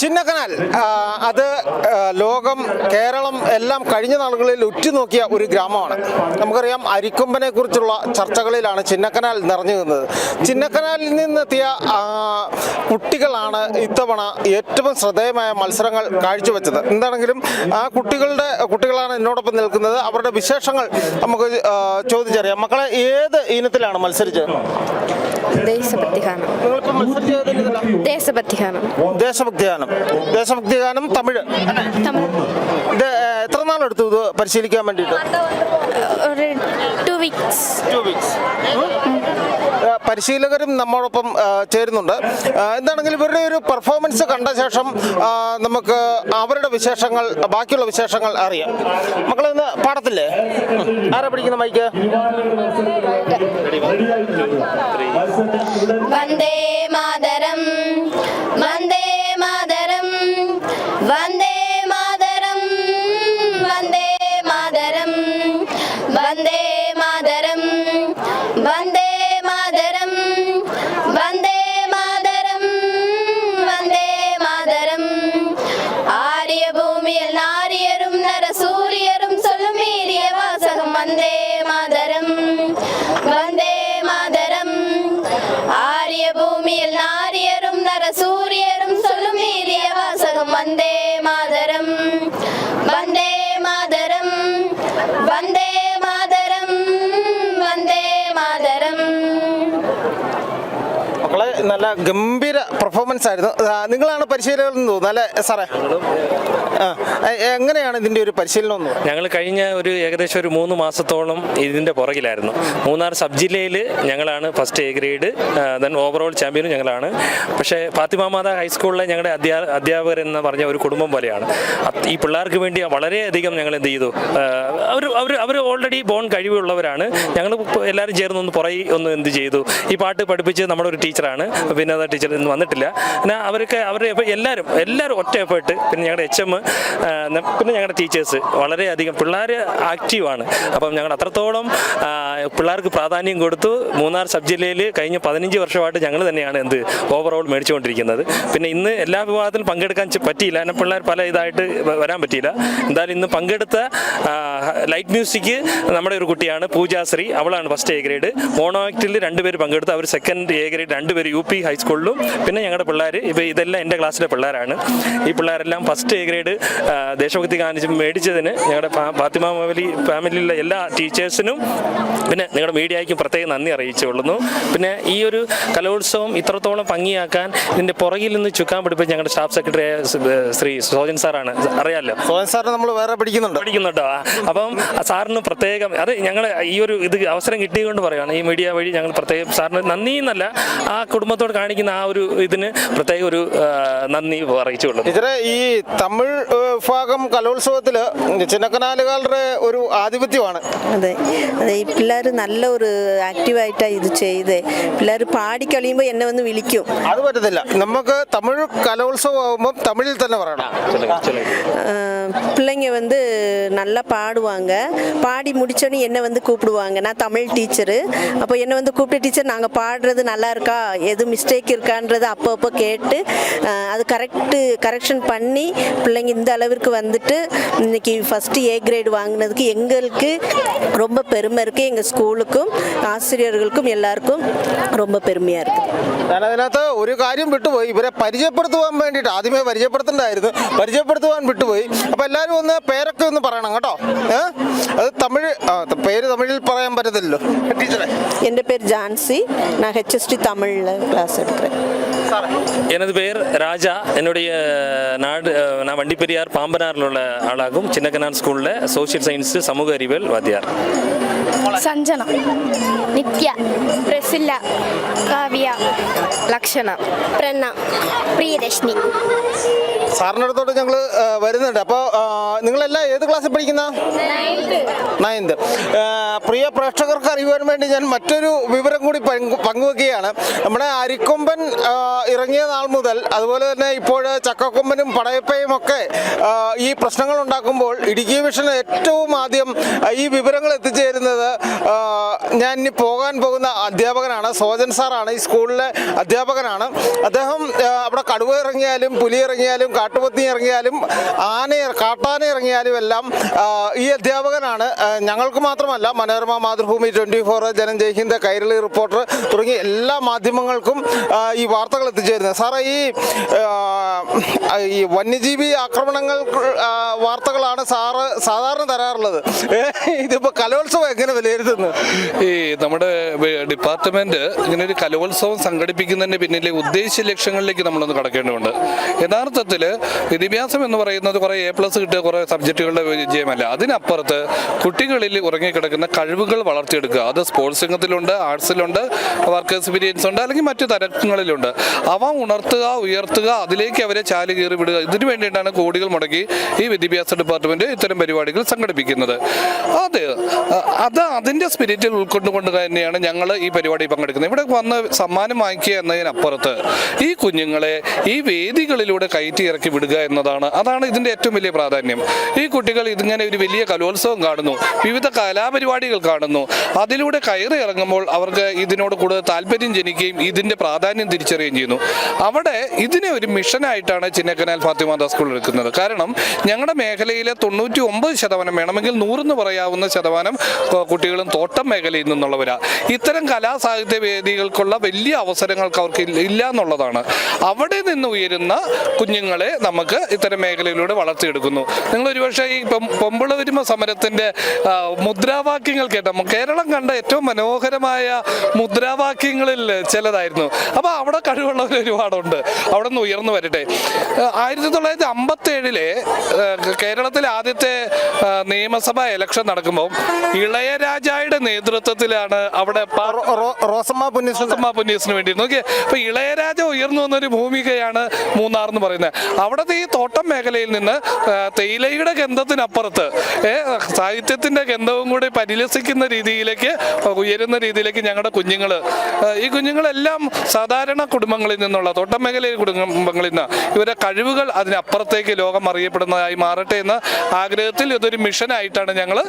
ചിന്നക്കനാൽ അത് ലോകം കേരളം എല്ലാം കഴിഞ്ഞ നാളുകളിൽ ഉറ്റുനോക്കിയ ഒരു ഗ്രാമമാണ്. നമുക്കറിയാം അരിക്കൊമ്പനെ കുറിച്ചുള്ള ചർച്ചകളിലാണ് ചിന്നക്കനാൽ നിറഞ്ഞു നിന്നത്. ചിന്നക്കനാലിൽ നിന്നെത്തിയ കുട്ടികളാണ് ഇത്തവണ ഏറ്റവും ശ്രദ്ധേയമായ മത്സരങ്ങൾ കാഴ്ചവെച്ചത്. എന്താണെങ്കിലും ആ കുട്ടികളുടെ കുട്ടികളാണ് എന്നോടൊപ്പം നിൽക്കുന്നത്. അവരുടെ വിശേഷങ്ങൾ നമുക്ക് ചോദിച്ചറിയാം. മക്കളെ ഏത് ഇനത്തിലാണ് മത്സരിച്ചത്? ദേശഭക്തി ഗാനം ദേശഭക്തി ഗാനം ദേശഭക്തി ഗാനം തമിഴ്. തമിഴ് നാളെടുത്തു ഇത് പരിശീലിക്കാൻ വേണ്ടിയിട്ട്? ഒരു ടു വീക്സ് ഏഹ്, പരിശീലകരും നമ്മോടൊപ്പം ചേരുന്നുണ്ട്. എന്താണെങ്കിൽ എന്താണെങ്കിലും ഇവരുടെ ഒരു പെർഫോമൻസ് കണ്ട ശേഷം നമുക്ക് അവരുടെ വിശേഷങ്ങൾ ബാക്കിയുള്ള വിശേഷങ്ങൾ അറിയാം. മക്കളെ ഇന്ന് പാടത്തില്ലേ? ആരാ പഠിക്കുന്ന മൈക്ക്? വന്ദേ മാതരം. சூரியரும் சொல்லும் நீதிய வாசகம் வந்தே மாதரம். வந்தே மாதரம். வந்தே നല്ല ഗംഭീര പെർഫോമൻസ് ആയിരുന്നു. നിങ്ങളാണ് പരിശീലകർ എന്ന് സാറേ? എങ്ങനെയാണ് ഇതിന്റെ ഒരു പരിശീലനം ഞങ്ങൾ കഴിഞ്ഞ ഒരു ഏകദേശം ഒരു മൂന്ന് മാസത്തോളം ഇതിന്റെ പുറകിലായിരുന്നു. മൂന്നാർ സബ് ജില്ലയിൽ ഞങ്ങളാണ് first A grade then overall ചാമ്പ്യനും ഞങ്ങളാണ്. പക്ഷേ ഫാത്തിമാമാത ഹൈസ്കൂളിലെ ഞങ്ങളുടെ അധ്യാ അധ്യാപകർ എന്ന് പറഞ്ഞ ഒരു കുടുംബം പോലെയാണ്. ഈ പിള്ളേർക്ക് വേണ്ടി വളരെയധികം ഞങ്ങൾ എന്ത് ചെയ്തു? അവർ അവർ അവർ ഓൾറെഡി ബോൺ കഴിവുള്ളവരാണ്. ഞങ്ങൾ എല്ലാവരും ചേർന്ന് ഒന്ന് പുറകെ ഒന്ന് എന്ത് ചെയ്തു? ഈ പാട്ട് പഠിപ്പിച്ച് നമ്മുടെ ഒരു ടീച്ചറാണ് അത് ടീച്ചർ ഇന്ന് വന്നിട്ടില്ല. പിന്നെ അവരൊക്കെ അവർ എല്ലാവരും എല്ലാവരും ഒറ്റ എഫേർട്ട് പിന്നെ ഞങ്ങളുടെ എച്ച് എം പിന്നെ ഞങ്ങളുടെ ടീച്ചേഴ്സ് വളരെയധികം പിള്ളേർ ആക്റ്റീവാണ് അപ്പം ഞങ്ങൾ അത്രത്തോളം പിള്ളേർക്ക് പ്രാധാന്യം കൊടുത്തു. മൂന്നാർ സബ് ജില്ലയിൽ കഴിഞ്ഞ പതിനഞ്ച് വർഷമായിട്ട് ഞങ്ങൾ തന്നെയാണ് എന്ത് ഓവറോൾ മേടിച്ചുകൊണ്ടിരിക്കുന്നത്. പിന്നെ ഇന്ന് എല്ലാ വിഭാഗത്തിലും പങ്കെടുക്കാൻ പറ്റിയില്ല. എന്നെ പിള്ളേർ പല ഇതായിട്ട് വരാൻ പറ്റിയില്ല. എന്തായാലും ഇന്ന് പങ്കെടുത്ത ലൈറ്റ് മ്യൂസിക് നമ്മുടെ ഒരു കുട്ടിയാണ് പൂജാശ്രീ. അവളാണ് ഫസ്റ്റ് എ ഗ്രേഡ് മോണോ ആക്ടിൽ രണ്ടുപേർ പങ്കെടുത്തു. അവർ സെക്കൻഡ് എ ഗ്രേഡ് രണ്ടുപേർ യു പി ഹൈസ്കൂളിലും പിന്നെ ഞങ്ങളുടെ പിള്ളേർ ഇപ്പോൾ ഇതെല്ലാം എന്റെ ക്ലാസ്സിലെ പിള്ളേരാണ്. ഈ പിള്ളേരെല്ലാം ഫസ്റ്റ് എ ഗ്രേഡ് ദേശഭക്തി ഗാനം മേടിച്ചതിന് ഞങ്ങളുടെ ഫാത്തിമ മൊബലി ഫാമിലിയിലെ എല്ലാ ടീച്ചേഴ്സിനും പിന്നെ നിങ്ങളുടെ മീഡിയയ്ക്കും പ്രത്യേകം നന്ദി അറിയിച്ചുകൊള്ളുന്നു. പിന്നെ ഈ ഒരു കലോത്സവം ഇത്രത്തോളം ഭംഗിയാക്കാൻ ഇതിന്റെ പുറകിൽ നിന്ന് ചുക്കാൻ പിടിപ്പിച്ച് ഞങ്ങളുടെ സ്റ്റാഫ് സെക്രട്ടറി ശ്രീ സോജൻ സാറാണ്. അറിയാമല്ലോ സോജൻ സാറിനെ നമ്മൾ വേറെ പഠിക്കുന്നുണ്ട് പഠിക്കുന്നുണ്ടോ അപ്പം സാറിന് പ്രത്യേകം അത് ഞങ്ങൾ ഈ ഒരു ഇത് അവസരം കിട്ടിയതുകൊണ്ട് പറയുകയാണ് ഈ മീഡിയ വഴി ഞങ്ങൾ പ്രത്യേകം സാറിന് നന്ദി എന്നല്ല ആ കുടുംബത്തോട് കാണിക്കുന്ന ആ ഒരു ഇതിന് പ്രത്യേക ഒരു ആ, നന്ദി അറിയിച്ചുകൊള്ളുന്നു ടീച്ചറെ ഈ തമിഴ് ഏഹ്, വിഭാഗം കലോത്സവത്തിൽ ചിന്നക്കനാലുകാരുടെ ഒരു ആധിപത്യമാണ് അതെ അതെ ഈ പിള്ളേർ നല്ല ഒരു ആക്റ്റീവായിട്ടാണ് ഇത് ചെയ്തേ പിള്ളേർ പാടി കഴിയുമ്പോൾ എന്നെ വന്ന് വിളിക്കും അത് പറ്റത്തില്ല നമുക്ക് തമിഴ് കലോത്സവം ആകുമ്പോൾ തമിഴിൽ തന്നെ പറയണം ஆஹ் பிள்ளைங்க வந்து நல்லா பாடுவாங்க பாடி முடிச்சோடனே என்னை வந்து கூப்பிடுவாங்க நான் தமிழ் டீச்சரு அப்போ என்னை வந்து கூப்பிட்ட டீச்சர் நாங்கள் பாடுறது நல்லா இருக்கா எது மிஸ்டேக் இருக்கான்றது அப்போ அப்போ கேட்டு ஆஹ் அது கரெக்டு கரெக்ஷன் பண்ணி பிள்ளைங்க இந்த அளவிற்கு வந்துட்டு இன்னைக்கு ஃபஸ்ட்டு ஏ கிரேடு வாங்கினதுக்கு எங்களுக்கு ரொம்ப பெருமை இருக்குது எங்கள் ஸ்கூலுக்கும் ஆசிரியர்களுக்கும் எல்லாருக்கும் ரொம்ப பெருமையாக இருக்குது ഞാൻ അതിനകത്ത് ഒരു കാര്യം വിട്ടുപോയി ഇവരെ പരിചയപ്പെടുത്തുവാൻ വേണ്ടിയിട്ട് ആദ്യമേ പരിചയപ്പെടുത്തണ്ടായിരുന്നു പരിചയപ്പെടുത്തുവാൻ വിട്ടുപോയി അപ്പൊ എല്ലാവരും ഒന്ന് പേരൊക്കെ ഒന്ന് പറയണം കേട്ടോ ഏ അത് തമിഴ് ആ, ത- പേര് തമിഴിൽ പറയാൻ പറ്റത്തില്ലല്ലോ ടീച്ചറെ എൻ്റെ பேர் ஜான்சி நான் ஹெச்எஸ்டி தமிழில் கிளாஸ் எடுக்கிறேன். எனது பெயர் ராஜா. என்னுடைய நாடு நான் நான் வண்டிப்பெரியார் பாம்பனாரில் உள்ள ஆளாகும் சின்னக்கனான் ஸ்கூலில் சோஷியல் சயின்ஸு சமூக அறிவியல் வாத்தியார். സഞ്ജന നിത്യ പ്രസില്ല കാവ്യ ലക്ഷണ. പ്രണ പ്രിയദർശിനി. സാറിന്റെ അടുത്തോട്ട് ഞങ്ങൾ വരുന്നുണ്ട്. അപ്പോൾ നിങ്ങളെല്ലാം ഏത് ക്ലാസ്സിൽ പഠിക്കുന്ന? നയൻത്. പ്രിയ പ്രേക്ഷകർക്ക് അറിയുവാൻ വേണ്ടി ഞാൻ മറ്റൊരു വിവരം കൂടി പങ്കുവെക്കുകയാണ്. നമ്മുടെ അരിക്കൊമ്പൻ ഇറങ്ങിയ നാൾ മുതൽ അതുപോലെ തന്നെ ഇപ്പോൾ ചക്കക്കൊമ്പനും പടയപ്പയും ഒക്കെ ഈ പ്രശ്നങ്ങൾ ഉണ്ടാക്കുമ്പോൾ ഇടുക്കി വിഷൻ ഏറ്റവും ആദ്യം ഈ വിവരങ്ങൾ എത്തിച്ചേരുന്നത് ഞാൻ ഇനി പോകാൻ പോകുന്ന അധ്യാപകനാണ്. സോജൻ സാറാണ് ഈ സ്കൂളിലെ അധ്യാപകനാണ്. അദ്ദേഹം അവിടെ കടുവ ഇറങ്ങിയാലും പുലി ഇറങ്ങിയാലും കാട്ടുപത്തി ഇറങ്ങിയാലും ആന കാട്ടാന ഇറങ്ങിയാലും എല്ലാം ഈ അധ്യാപകനാണ്. ഞങ്ങൾക്ക് മാത്രമല്ല മനോരമ മാതൃഭൂമി ട്വന്റി ഫോർ ജനം ജയ്ഹിന്ദ് കൈരളി റിപ്പോർട്ടർ തുടങ്ങിയ എല്ലാ മാധ്യമങ്ങൾക്കും ഈ വാർത്തകൾ എത്തിച്ചേരുന്നത്. സാറേ ഈ ഈ വന്യജീവി ആക്രമണങ്ങൾ വാർത്തകളാണ് സാറ് സാധാരണ തരാറുള്ളത്. ഇതിപ്പോൾ ഇതിപ്പോ കലോത്സവം എങ്ങനെ വിലയിരുത്തുന്നു. ഈ നമ്മുടെ ഡിപ്പാർട്ട്മെന്റ് ഇങ്ങനെ ഒരു കലോത്സവം സംഘടിപ്പിക്കുന്നതിന്റെ പിന്നിലെ ഉദ്ദേശ ലക്ഷ്യങ്ങളിലേക്ക് നമ്മളൊന്ന് കടക്കേണ്ടതുണ്ട്. യഥാർത്ഥത്തിൽ വിദ്യാഭ്യാസം എന്ന് പറയുന്നത് കുറേ എ പ്ലസ് കിട്ടുക കുറേ സബ്ജക്റ്റുകളുടെ വിജയമല്ല. അതിനപ്പുറത്ത് കുട്ടികളിൽ ഉറങ്ങിക്കിടക്കുന്ന കഴിവുകൾ വളർത്തിയെടുക്കുക. അത് സ്പോർട്സ് രംഗത്തിലുണ്ട് ആർട്സിലുണ്ട് വർക്ക് എക്സ്പീരിയൻസ് ഉണ്ട് അല്ലെങ്കിൽ മറ്റു തരങ്ങളിലുണ്ട് അവ ഉണർത്തുക ഉയർത്തുക അതിലേക്ക് അവരെ ചാൽ കീറി വിടുക. ഇതിനു വേണ്ടിയിട്ടാണ് കോടികൾ മുടക്കി ഈ വിദ്യാഭ്യാസ ഡിപ്പാർട്ട്മെന്റ് ഇത്തരം പരിപാടികൾ സംഘടിപ്പിക്കുന്നത്. അത് അത് അതിന്റെ സ്പിരിറ്റിൽ ഉൾക്കൊണ്ടുകൊണ്ട് തന്നെയാണ് ഞങ്ങൾ ഈ പരിപാടി പങ്കെടുക്കുന്നത്. ഇവിടെ വന്ന് സമ്മാനം വാങ്ങിക്കുക എന്നതിനപ്പുറത്ത് ഈ കുഞ്ഞുങ്ങളെ ഈ വേദികളിലൂടെ കയറ്റി ഇറക്കി വിടുക എന്നതാണ് അതാണ് ഇതിന്റെ ഏറ്റവും വലിയ പ്രാധാന്യം. ഈ കുട്ടികൾ ഇതിങ്ങനെ ഒരു വലിയ കലോത്സവം കാണുന്നു വിവിധ കലാപരിപാടികൾ കാണുന്നു. അതിലൂടെ കയറി ഇറങ്ങുമ്പോൾ അവർക്ക് ഇതിനോട് കൂടുതൽ താല്പര്യം ജനിക്കുകയും ഇതിന്റെ പ്രാധാന്യം തിരിച്ചറിയുകയും ചെയ്യുന്നു. അവിടെ ഇതിനെ ഒരു മിഷനായിട്ടാണ് ചിന്നക്കനാൽ ഫാത്തിമാത സ്കൂൾ എടുക്കുന്നത്. കാരണം ഞങ്ങളുടെ മേഖലയിലെ തൊണ്ണൂറ്റി ഒമ്പത് ശതമാനം വേണമെങ്കിൽ നൂറെന്ന് പറയാവുന്ന ശതമാനം കുട്ടികളും തോട്ടം മേഖലയിൽ നിന്നുള്ളവരാ. ഇത്തരം കലാസാഹിത്യ വേദികൾക്കുള്ള വലിയ അവസരങ്ങൾക്ക് അവർക്ക് ഇല്ല- എന്നുള്ളതാണ്. അവിടെ നിന്ന് ഉയരുന്ന കുഞ്ഞുങ്ങളെ നമുക്ക് ഇത്തരം മേഖലയിലൂടെ വളർത്തിയെടുക്കുന്നു. നിങ്ങൾ ഒരുപക്ഷെ ഈ പൊമ്പിള വരുമ സമരത്തിന്റെ മുദ്രാവാക്യങ്ങൾ കേട്ട കേരളം കണ്ട ഏറ്റവും മനോഹരമായ മുദ്രാവാക്യങ്ങളിൽ ചിലതായിരുന്നു. അപ്പൊ അവിടെ കഴിവുള്ളവർ ഒരുപാടുണ്ട്. അവിടെ നിന്ന് ഉയർന്നു വരട്ടെ. ആയിരത്തി തൊള്ളായിരത്തി അമ്പത്തി ഏഴിലെ കേരളത്തിലെ ആദ്യത്തെ നിയമസഭാ ഇലക്ഷൻ നടക്കുമ്പോൾ ഇളയരാജായുടെ നേതൃത്വത്തിലാണ് അവിടെ റോസമ്മ റോസമ്മ പുന്നീസിന് വേണ്ടി നോക്കിയേ അപ്പൊ ഇളയരാജ ഉയർന്നു വന്നൊരു ഭൂമികയാണ് മൂന്നാർ എന്ന് പറയുന്നത്. അവിടുത്തെ ഈ തോട്ടം മേഖലയിൽ നിന്ന് തേയിലയുടെ ഗന്ധത്തിനപ്പുറത്ത് സാഹിത്യത്തിന്റെ ഗന്ധവും കൂടി പരിലസിക്കുന്ന രീതിയിലേക്ക് ഉയരുന്ന രീതിയിലേക്ക് ഞങ്ങളുടെ കുഞ്ഞുങ്ങൾ ഈ കുഞ്ഞുങ്ങളെല്ലാം സാധാരണ കുടുംബങ്ങളിൽ നിന്നുള്ള തോട്ടം മേഖലയിൽ കുടുംബങ്ങളിൽ നിന്ന് ഇവരെ കഴിവുകൾ അതിനപ്പുറത്തേക്ക് ലോകം അറിയപ്പെടുന്നതായി മാറട്ടെ എന്ന ആഗ്രഹത്തിൽ ഇതൊരു മിഷനായിട്ടാണ് ഞങ്ങൾ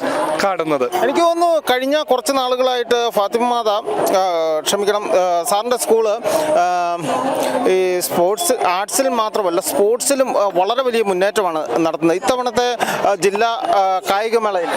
കാണുന്നത്. എനിക്ക് തോന്നുന്നു കഴിഞ്ഞ കുറച്ച് നാളുകളായിട്ട് ഫാത്തിമ മാത ക്ഷമിക്കണം സാറിന്റെ സ്കൂൾ ഈ സ്പോർട്സ് ആർട്സിൽ മാത്രമല്ല സ്പോർട്സിലും വളരെ വലിയ മുന്നേറ്റമാണ് നടത്തുന്നത്. ഇത്തവണത്തെ ജില്ലാ കായികമേളയിൽ.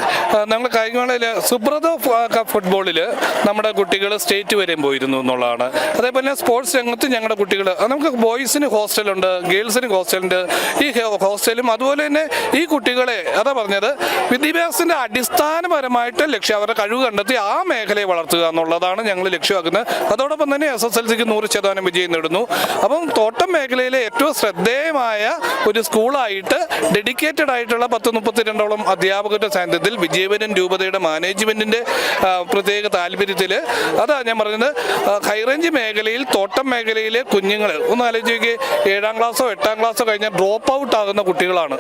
നമ്മൾ കായികമേളയിൽ സുബ്രത കപ്പ് ഫുട്ബോളിൽ നമ്മുടെ കുട്ടികൾ സ്റ്റേറ്റ് വരെയും പോയിരുന്നു എന്നുള്ളതാണ്. അതേപോലെ സ്പോർട്സ് രംഗത്ത് ഞങ്ങളുടെ കുട്ടികൾ നമുക്ക് ബോയ്സിന് ഹോസ്റ്റലുണ്ട് ഗേൾസിന് ഹോസ്റ്റലുണ്ട്. ഈ ഹോസ്റ്റലും അതുപോലെ തന്നെ ഈ കുട്ടികളെ അതാ പറഞ്ഞത് വിദ്യാഭ്യാസത്തിന്റെ അടിസ്ഥാനപരമായിട്ട് ലക്ഷ്യം അവരുടെ കഴിവ് കണ്ടെത്തി ആ മേഖലയെ വളർത്തുക എന്നുള്ളതാണ് ഞങ്ങൾ ലക്ഷ്യമാക്കുന്നത്. അതോടൊപ്പം തന്നെ എസ് എസ് എൽ സിക്ക് നൂറ് ശതമാനം വിജയം നേടുന്നു. അപ്പം തോട്ടം മേഖലയിലെ ഏറ്റവും ശ്രദ്ധേയമായ ഒരു സ്കൂളായിട്ട് ഡെഡിക്കേറ്റഡ് ആയിട്ടുള്ള പത്ത് മുപ്പത്തിരണ്ടോളം അധ്യാപകരുടെ സാന്നിധ്യത്തിൽ വിജയവരൻ രൂപതയുടെ മാനേജ്മെന്റിന്റെ പ്രത്യേക താല്പര്യത്തിൽ അതാ ഞാൻ പറഞ്ഞത് ഹൈറേഞ്ച് മേഖലയിൽ തോട്ടം മേഖലയിലെ കുഞ്ഞുങ്ങൾ ഒന്ന് ആലോചിക്കുക ഏഴാം ക്ലാസ്സോ എട്ടാം ക്ലാസ്സോ കഴിഞ്ഞാൽ ഡ്രോപ്പ് ഔട്ട് ആകുന്ന കുട്ടികളാണ്.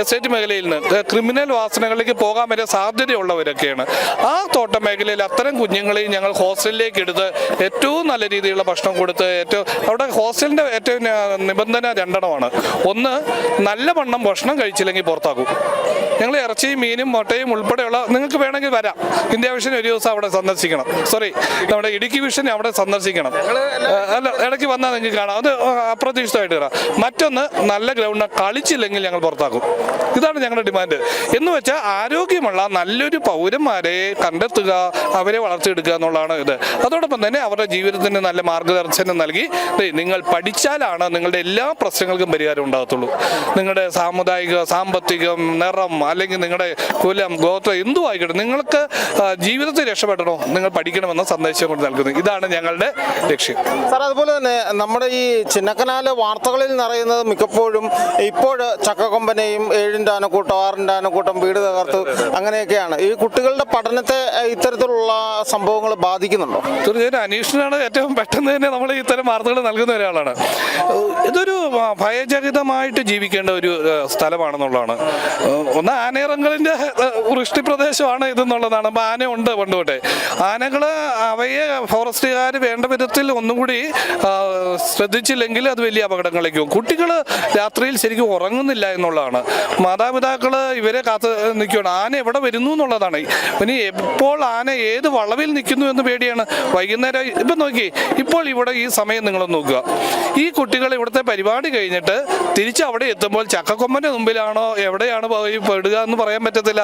എസ്റ്റേറ്റ് മേഖലയിൽ നിന്ന് ക്രിമിനൽ വാസനകളിലേക്ക് പോകാൻ വരെ സാധ്യതയുള്ളവരൊക്കെയാണ്. ആ തോട്ട മേഖലയിൽ അത്തരം കുഞ്ഞുങ്ങളെയും ഞങ്ങൾ ഹോസ്റ്റലിലേക്ക് എടുത്ത് ഏറ്റവും നല്ല രീതിയിലുള്ള ഭക്ഷണം കൊടുത്ത് ഏറ്റവും അവിടെ ഹോസ്റ്റലിന്റെ ഏറ്റവും നിബന്ധന രണ്ടെണ്ണമാണ്. ഒന്ന് നല്ല വണ്ണം ഭക്ഷണം കഴിച്ചില്ലെങ്കിൽ പുറത്താക്കും. ഞങ്ങൾ ഇറച്ചിയും മീനും മുട്ടയും ഉൾപ്പെടെയുള്ള നിങ്ങൾക്ക് വേണമെങ്കിൽ വരാം. ഇന്ത്യ വിഷൻ ഒരു ദിവസം അവിടെ സന്ദർശിക്കണം. സോറി നമ്മുടെ ഇടുക്കി വിഷൻ അവിടെ സന്ദർശിക്കണം. അല്ല ഇടയ്ക്ക് വന്നാൽ നിങ്ങൾക്ക് കാണാം. അത് അപ്രതീക്ഷിതമായിട്ട് കാണാം. മറ്റൊന്ന് നല്ല ഗ്രൗണ്ട് കളിച്ചില്ലെങ്കിൽ ഞങ്ങൾ പുറത്താക്കും. ഇതാണ് ഞങ്ങളുടെ ഡിമാൻഡ്. എന്ന് വെച്ചാൽ ആരോഗ്യമുള്ള നല്ലൊരു പൗരന്മാരെ കണ്ടെത്തുക അവരെ വളർത്തിയെടുക്കുക എന്നുള്ളതാണ് ഇത്. അതോടൊപ്പം തന്നെ അവരുടെ ജീവിതത്തിന് നല്ല മാർഗദർശനം നൽകി നിങ്ങൾ പഠിച്ചാലാണ് നിങ്ങളുടെ എല്ലാ പ്രശ്നങ്ങൾക്കും പരിഹാരം ഉണ്ടാകത്തുള്ളൂ. നിങ്ങളുടെ സാമുദായിക സാമ്പത്തികം നിറം അല്ലെങ്കിൽ നിങ്ങളുടെ കുലം ഗോത്രം എന്തും ആയിക്കോട്ടെ നിങ്ങൾക്ക് ജീവിതത്തിൽ രക്ഷപ്പെടണോ? നിങ്ങൾ പഠിക്കണമെന്ന സന്ദേശം കൊണ്ട് നൽകുന്നു. ഇതാണ് ഞങ്ങളുടെ ലക്ഷ്യം. സാർ അതുപോലെ തന്നെ നമ്മുടെ ഈ ചിന്നക്കനാല് വാർത്തകളിൽ നിറയുന്നത് മിക്കപ്പോഴും ഇപ്പോൾ ചക്കക്കൊമ്പനെയും ഏഴിന്റെ ആനക്കൂട്ടം ആറിന്റെ ആനക്കൂട്ടം വീട് തകർത്ത് അങ്ങനെയൊക്കെയാണ്. ഈ കുട്ടികളുടെ പഠനത്തെ ഇത്തരത്തിലുള്ള സംഭവങ്ങൾ ബാധിക്കുന്നുണ്ടോ? തീർച്ചയായിട്ടും അനീഷിനാണ് ഏറ്റവും പെട്ടെന്ന് തന്നെ നമ്മൾ ഇത്തരം വാർത്തകൾ നൽകുന്ന ഒരാളാണ്. ഇതൊരു ഭയചരിതമായിട്ട് ഭയചകിതമായിട്ട് ജീവിക്കേണ്ട ഒരു സ്ഥലമാണെന്നുള്ളതാണ്. ഒന്ന് ആനയിറങ്കലിന്റെ വൃഷ്ടി പ്രദേശമാണ് ഇതെന്നുള്ളതാണ്. അപ്പോൾ ആന ഉണ്ട് പണ്ടുകൊട്ടെ ആനകൾ അവയെ ഫോറസ്റ്റുകാർ വേണ്ട വിധത്തിൽ ഒന്നും കൂടി ശ്രദ്ധിച്ചില്ലെങ്കിൽ അത് വലിയ അപകടങ്ങളിലേക്ക് പോകും കുട്ടികൾ രാത്രിയിൽ ശരിക്കും ഉറങ്ങുന്നില്ല എന്നുള്ളതാണ്. മാതാപിതാക്കൾ ഇവരെ കാത്ത് നിൽക്കുകയാണ്. ആന എവിടെ വരുന്നു എന്നുള്ളതാണ്. ഇനി എപ്പോൾ ആന ഏത് വളവിൽ നിൽക്കുന്നു എന്ന് പേടിയാണ്. വൈകുന്നേരം ഇപ്പം നോക്കി ഇപ്പോൾ ഇവിടെ ഈ സമയം നിങ്ങൾ നോക്കുക. ഈ കുട്ടികൾ ഇവിടുത്തെ പരിപാടി കഴിഞ്ഞിട്ട് തിരിച്ച് അവിടെ എത്തുമ്പോൾ ചക്കക്കൊമ്പന്റെ മുമ്പിലാണോ എവിടെയാണ് പെടുക എന്ന് പറയാൻ പറ്റത്തില്ല.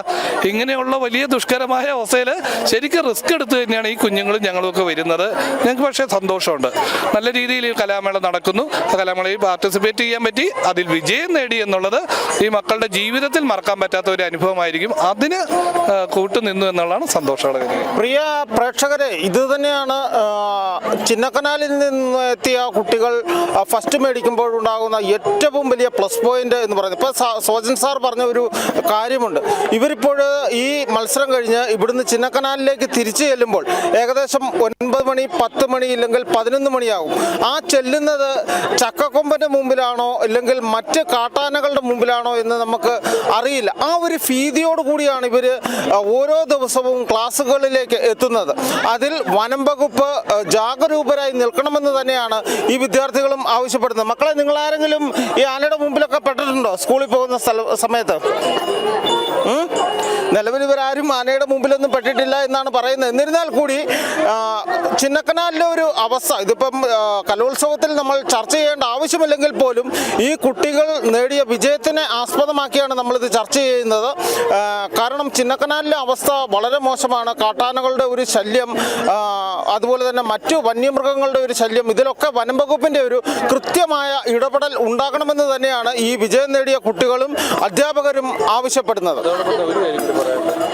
ഇങ്ങനെയുള്ള വലിയ ദുഷ്കരമായ അവസ്ഥയിൽ ശരിക്കും റിസ്ക് എടുത്ത് തന്നെയാണ് ഈ കുഞ്ഞുങ്ങളും ഞങ്ങളും ഒക്കെ വരുന്നത്. ഞങ്ങൾക്ക് പക്ഷേ സന്തോഷമുണ്ട്. നല്ല രീതിയിൽ ഈ കലാമേള നടക്കുന്നു. ആ കലാമേളയിൽ പാർട്ടിസിപ്പേറ്റ് ചെയ്യാൻ പറ്റി. അതിൽ വിജയം നേടി എന്നുള്ളത് ഈ മക്കളുടെ ജീവിതത്തിൽ മറക്കാൻ പറ്റാത്ത ഒരു അനുഭവമായിരിക്കും. അതിന് കൂട്ടുനിന്നു എന്നുള്ളതാണ് സന്തോഷമുള്ള കാര്യം. പ്രിയ പ്രേക്ഷകരെ ഇത് തന്നെയാണ് ചിന്നക്കനാലിൽ നിന്ന് എത്തിയ കുട്ടികൾ ഫസ്റ്റ് മേടിക്കുമ്പോഴുണ്ടാകുന്ന ഏറ്റവും വലിയ പ്ലസ് പോയിന്റ് എന്ന് പറയുന്നത്. ഇപ്പോൾ സോജൻ സാർ പറഞ്ഞ ഒരു കാര്യമുണ്ട്. ഇവരിപ്പോൾ ഈ മത്സരം കഴിഞ്ഞ് ഇവിടുന്ന് ചിന്നക്കനാലിലേക്ക് തിരിച്ചു ചെല്ലുമ്പോൾ ഏകദേശം ഒൻപത് മണി പത്ത് മണി ഇല്ലെങ്കിൽ പതിനൊന്ന് മണിയാകും. ആ ചെല്ലുന്നത് ചക്കക്കൊമ്പന്റെ മുമ്പിലാണോ ഇല്ലെങ്കിൽ മറ്റ് കാട്ടാനകളുടെ മുമ്പിലാണോ എന്ന് നമുക്ക് അറിയില്ല. ആ ഒരു ഭീതിയോട് കൂടിയാണ് ഇവർ ഓരോ ദിവസവും ക്ലാസ്സുകളിലേക്ക് എത്തുന്നത്. അതിൽ വനം വകുപ്പ് ആ, ജാഗരൂകരായി നിൽക്കണമെന്ന് തന്നെയാണ് ഈ വിദ്യാർത്ഥികളും ആവശ്യപ്പെടുന്നത്. മക്കളെ നിങ്ങൾ ആരെങ്കിലും ഈ ആനയുടെ മുമ്പിലൊക്കെ പെട്ടിട്ടുണ്ടോ? സ്കൂളിൽ പോകുന്ന സ്ഥല സമയത്ത്? നിലവിൽ ഇവരാരും ആനയുടെ മുമ്പിലൊന്നും പെട്ടിട്ടില്ല എന്നാണ് പറയുന്നത്. എന്നിരുന്നാൽ കൂടി ചിന്നക്കനാലിലെ ഒരു അവസ്ഥ ഇതിപ്പം കലോത്സവത്തിൽ നമ്മൾ ചർച്ച ചെയ്യേണ്ട ആവശ്യമില്ലെങ്കിൽ പോലും ഈ കുട്ടികൾ നേടിയ വിജയത്തിനെ ആസ്പദമാക്കിയാണ് നമ്മളിത് ചർച്ച ചെയ്യുന്നത്. കാരണം ചിന്നക്കനാലിലെ അവസ്ഥ വളരെ മോശമാണ്. കാട്ടാനകളുടെ ഒരു ശല്യം അതുപോലെ തന്നെ മറ്റു വന്യമൃഗങ്ങളുടെ ഒരു ശല്യം ഇതിലൊക്കെ വനം വകുപ്പിന്റെ ഒരു കൃത്യമായ ഇടപെടൽ ഉണ്ടാകണമെന്ന് തന്നെയാണ് ഈ വിജയം നേടിയ കുട്ടികളും അധ്യാപകരും ആവശ്യപ്പെടുന്നത്.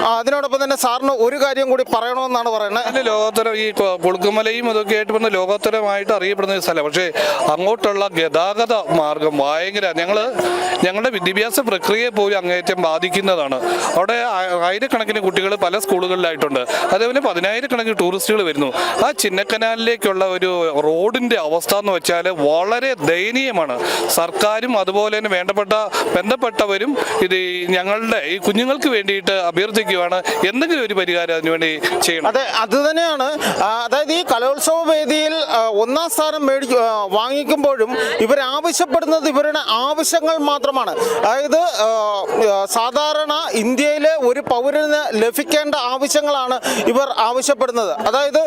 അതിനോടൊപ്പം തന്നെ സാറിന് ഒരു കാര്യം കൂടി പറയണമെന്നാണ് പറയുന്നത്. ലോകോത്തരം ഈ കൊ- അതൊക്കെ ഇതൊക്കെ ആയിട്ട് പറഞ്ഞ ലോകോത്തരമായിട്ട് അറിയപ്പെടുന്ന ഒരു സ്ഥലം. പക്ഷേ അങ്ങോട്ടുള്ള ഗതാഗത മാർഗം ഭയങ്കര ഞങ്ങൾ ഞങ്ങളുടെ വിദ്യാഭ്യാസ പ്രക്രിയയെ പോലും അങ്ങേറ്റം ബാധിക്കുന്നതാണ്. അവിടെ ആയിരക്കണക്കിന് കുട്ടികൾ പല സ്കൂളുകളിലായിട്ടുണ്ട്. അതേപോലെ പതിനായിരക്കണക്കിന് ടൂറിസ്റ്റുകൾ വരുന്നു. ആ ചിന്നക്കനാലിലേക്കുള്ള ഒരു റോഡിന്റെ അവസ്ഥ എന്ന് വെച്ചാൽ വളരെ ദയനീയമാണ്. സർക്കാരും അതുപോലെ തന്നെ വേണ്ടപ്പെട്ട ബന്ധപ്പെട്ടവരും ഇത് ഞങ്ങളുടെ ഈ കുഞ്ഞുങ്ങൾക്ക് വേണ്ടിയിട്ട് അഭ്യർത്ഥിക്കുകയാണ് എന്തെങ്കിലും ഒരു പരിഹാരം അതിനുവേണ്ടി ചെയ്യണം. അതെ അത് തന്നെയാണ്. അതായത് ഈ കലോത്സവ വേദിയിൽ ഒന്നാം സ്ഥാനം മേടിച്ചു വാങ്ങിക്കുമ്പോഴും ഇവരാവശ്യപ്പെടുന്നത് ഇവരുടെ ആവശ്യങ്ങൾ മാത്രമാണ്. അതായത് സാധാരണ ഇന്ത്യയിലെ ഒരു പൗരന് ലഭിക്കേണ്ട ആവശ്യങ്ങളാണ് ഇവർ ആവശ്യപ്പെടുന്നത്. അതായത്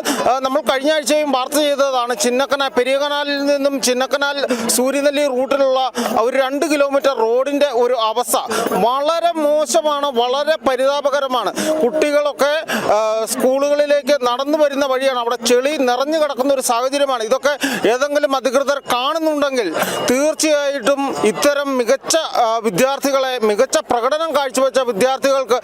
നമ്മൾ കഴിഞ്ഞ ആഴ്ചയും വാർത്ത ചെയ്തതാണ് ചിന്നക്കനാൽ പെരിയ കനാലിൽ നിന്നും ചിന്നക്കനാൽ സൂര്യനെല്ലി റൂട്ടിലുള്ള ഒരു രണ്ട് കിലോമീറ്റർ റോഡിന്റെ ഒരു അവസ്ഥ വളരെ മോശമാണ് വളരെ പരിതാപകരമാണ്. കുട്ടികളൊക്കെ സ്കൂളുകളിലേക്ക് നടന്നു വരുന്ന വഴിയാണ്. അവിടെ ചെളി നിറഞ്ഞു കിടക്കുന്ന ഒരു സാഹചര്യമാണ്. ഇതൊക്കെ ഏതെങ്കിലും അധികൃതർ കാണുന്നുണ്ടെങ്കിൽ തീർച്ചയായിട്ടും ഇത്തരം മികച്ച വിദ്യാർത്ഥികളെ മികച്ച പ്രകടനം കാഴ്ചവെച്ച വിദ്യാർത്ഥികൾക്ക്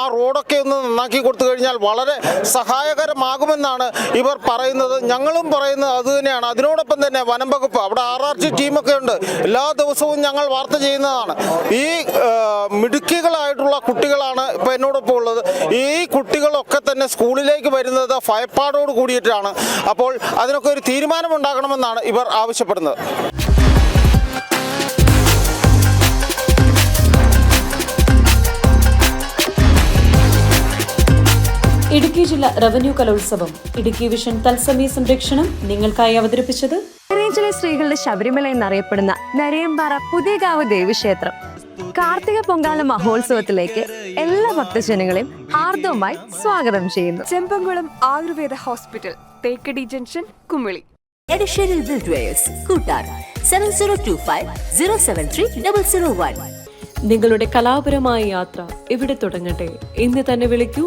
ആ റോഡൊക്കെ ഒന്ന് നന്നാക്കി കൊടുത്തു കഴിഞ്ഞാൽ വളരെ സഹായകരമാകുമെന്നാണ് ഇവർ പറയുന്നത്. ഞങ്ങളും പറയുന്നത് അത് തന്നെയാണ്. അതിനോടൊപ്പം തന്നെ വനം വകുപ്പ് അവിടെ ആർ ആർ ജി ടീമൊക്കെ ഉണ്ട്. എല്ലാ ദിവസവും ഞങ്ങൾ വാർത്ത ചെയ്യുന്നതാണ്. ഈ മിടുക്കികളായിട്ടുള്ള കുട്ടികളാണ് ഇപ്പോൾ എന്നോടൊപ്പം ഉള്ളത്. ഈ കുട്ടികളൊക്കെ തന്നെ സ്കൂളിലേക്ക് വരുന്നത് ഭയപ്പാടോട് കൂടിയിട്ടാണ്. അപ്പോൾ അതിനൊക്കെ ഒരു തീരുമാനമുണ്ടാകണമെന്നാണ് ഇവർ ആവശ്യപ്പെടുന്നത്. ഇടുക്കി ജില്ലാ റവന്യൂ കലോത്സവം. ഇടുക്കി വിഷൻ തത്സമയ സംരക്ഷണം നിങ്ങൾക്കായി അവതരിപ്പിച്ചത് ഹൈറേഞ്ചിലെ സ്ത്രീകളുടെ ശബരിമല എന്നറിയപ്പെടുന്ന നരയമ്പാറ പുതിയകാവ് ദേവീക്ഷേത്രം. കാർത്തിക പൊങ്കാല മഹോത്സവത്തിലേക്ക് എല്ലാ ഭക്തജനങ്ങളെയും ഹാർദവുമായി സ്വാഗതം ചെയ്യുന്നു. Chembamkulam Ayurveda hospital Thekkady junction Kumily. Additional buildwares Koottar seven zero two five zero seven three double zero one. നിങ്ങളുടെ കലാപരമായ യാത്ര ഇവിടെ തുടങ്ങട്ടെ. ഇന്ന് തന്നെ വിളിക്കൂ